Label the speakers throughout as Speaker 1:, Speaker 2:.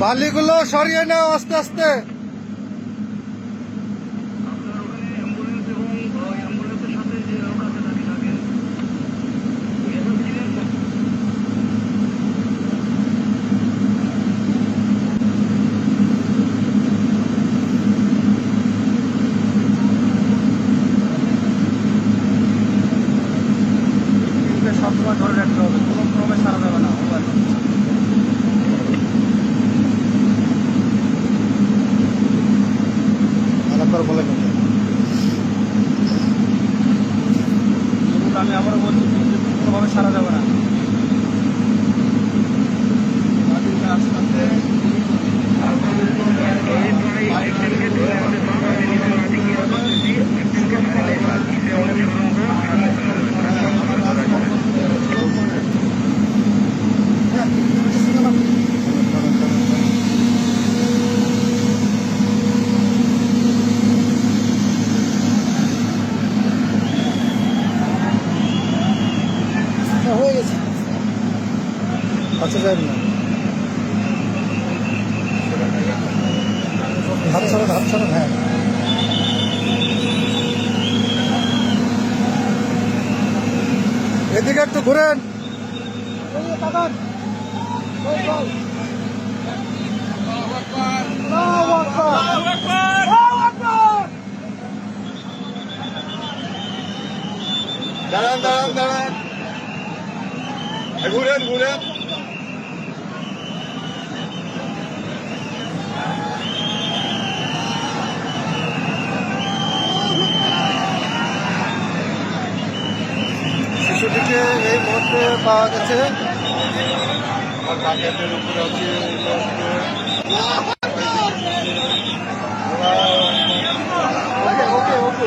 Speaker 1: বালিগুলো সরিয়ে নাও আস্তে আস্তে?
Speaker 2: সবসময় ধরে রাখতে হবে
Speaker 1: বলে
Speaker 2: কিন্তু
Speaker 1: আচ্ছা যাই না। হাত ছাড়া হাত ছাড়া হ্যাঁ। এদিকে একটু ঘুরেন।
Speaker 3: দাঁড়ান দাঁড়ান দাঁড়ান। ঘুরেন ঘুরেন।
Speaker 1: ওকে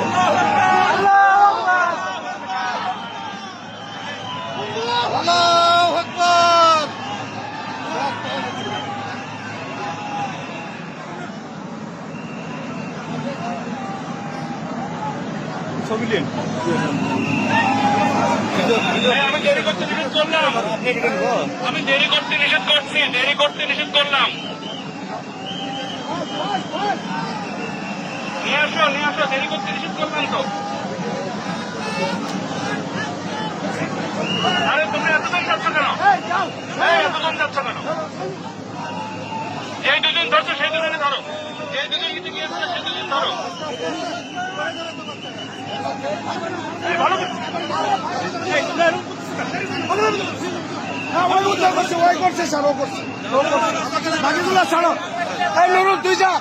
Speaker 1: আল্লাহু আকবার
Speaker 3: ছবি
Speaker 4: আমি দেরি করতে নিষেধ করলাম। আমি দেরি করতে নিষেধ করছি দেরি করতে নিষেধ করলাম। নিয়ে আসো নিয়ে আসো দেরি করতে নিষেধ করলাম তো। আরে তুমি এত দূর যাচ্ছ কেন? এই, এত দূর যাচ্ছ কেন? যেই দুজন ধরছো সেই দুজনে ধরো। যেই দুজন কিছু গিয়েছিল সেই দুজন ধরো। ভালো
Speaker 1: উদ্ধার করছে ওই করছে স্যার করছে বাকিগুলো ছাড়ো এই নুরুল তুই যা